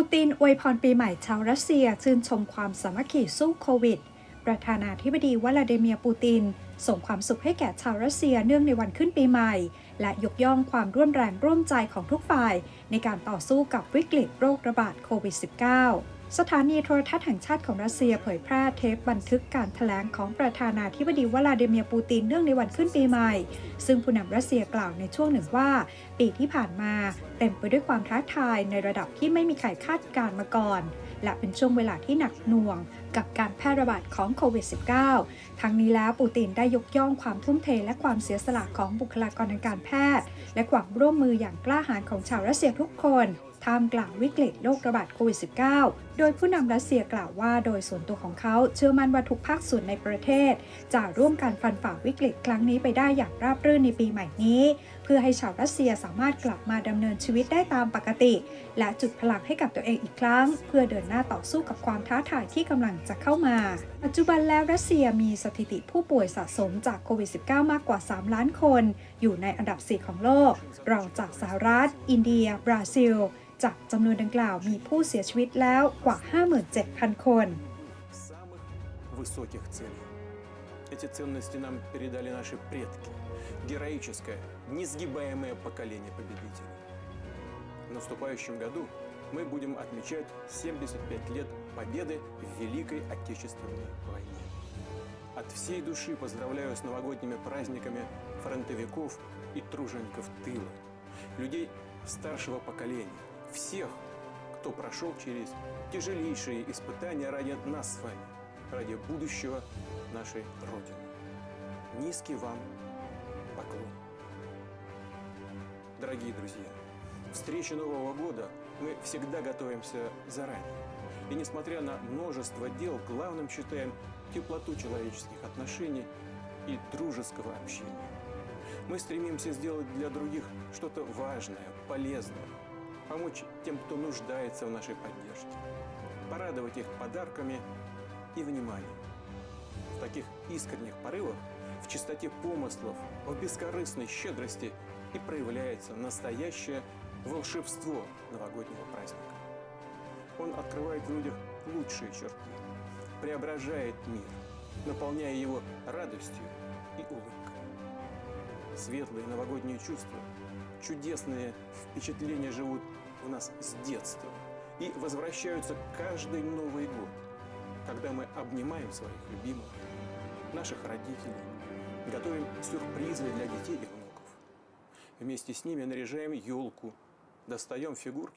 ปูตินอวยพรปีใหม่ชาวรัสเซียชื่นชมความสามัคคีสู้โควิด ประธานาธิบดีวลาดิเมียร์ปูติน ส่งความสุขให้แก่ชาวรัสเซียเนื่องในวันขึ้นปีใหม่ และยกย่องความร่วมแรงร่วมใจของทุกฝ่าย ในการต่อสู้กับวิกฤตโรคระบาดโควิด -19 สถานีโทรทัศน์แห่งชาติของรัสเซียเผยแพร่เทปบันทึกการแถลงของประธานาธิบดีวลาดิเมียร์ปูตินเนื่องในวันขึ้นปีใหม่ ซึ่งผู้นำรัสเซียกล่าวในช่วงหนึ่งว่า ปีที่ผ่านมาเต็มไปด้วยความท้าทายในระดับที่ไม่มีใครคาดการณ์มาก่อน และเป็นช่วงเวลาที่หนักหน่วง กับการแพร่ระบาดของโควิด -19 ทั้งนี้แล้วปูตินได้ยกย่องความทุ่มเทและความเสียสละของบุคลากรทางการแพทย์ และความร่วมมืออย่างกล้าหาญของชาวรัสเซียทุกคนท่ามกลางวิกฤตโรคระบาดโควิด -19 โดยผู้นำรัสเซียกล่าวว่าโดยส่วนตัวของเขาเชื่อมั่นว่าทุกภาคส่วนในประเทศ จะร่วมกันฟันฝ่าวิกฤตครั้งนี้ไปได้อย่างราบรื่นในปีใหม่นี้ เพื่อให้ชาวรัสเซียสามารถกลับมาดำเนินชีวิตได้ตามปกติ และจุดพลังให้กับตัวเองอีกครั้ง เพื่อเดินหน้าต่อสู้กับความท้าทายที่กำลังจะเข้ามา ปัจจุบันแล้วรัสเซียมีสถิติผู้ป่วยสะสมจากโควิด -19 มากกว่า 3 ล้านคน อยู่ในอันดับ 4 ของโลกรองจากสหรัฐ อินเดีย บราซิลจากจำนวนดังกล่าวมีผู้เสียชีวิตแล้วกว่า 57,000 คน самых высоких целей. Эти ценности нам передали наши предки. Героическое, несгибаемое поколение победителей. В наступающем году мы будем отмечать 75 лет победы в Великой Отечественной войне. От всей души поздравляю с новогодними праздниками фронтовиков и тружеников тыла, людей старшего поколения, всех, кто прошел через тяжелейшие испытания ради нас с вами, ради будущего нашей Родины. Низкий вам поклон. Дорогие друзья, встрече Нового года мы всегда готовимся заранее. И несмотря на множество дел, главным считаем теплоту человеческих отношений и дружеского общения. Мы стремимся сделать для других что-то важное, полезное, помочь тем, кто нуждается в нашей поддержке, порадовать их подарками и вниманием. В таких искренних порывах, в чистоте помыслов, в бескорыстной щедрости и проявляется настоящее волшебство новогоднего праздника. Он открывает в людях лучшие черты, преображает мир, наполняя его радостью и улыбкой. Светлые новогодние чувства, чудесные впечатления живут в нас с детства и возвращаются каждый Новый год, когда мы обнимаем своих любимых, наших родителей, готовим сюрпризы для детей и внуков. Вместе с ними наряжаем елку, достаем фигурки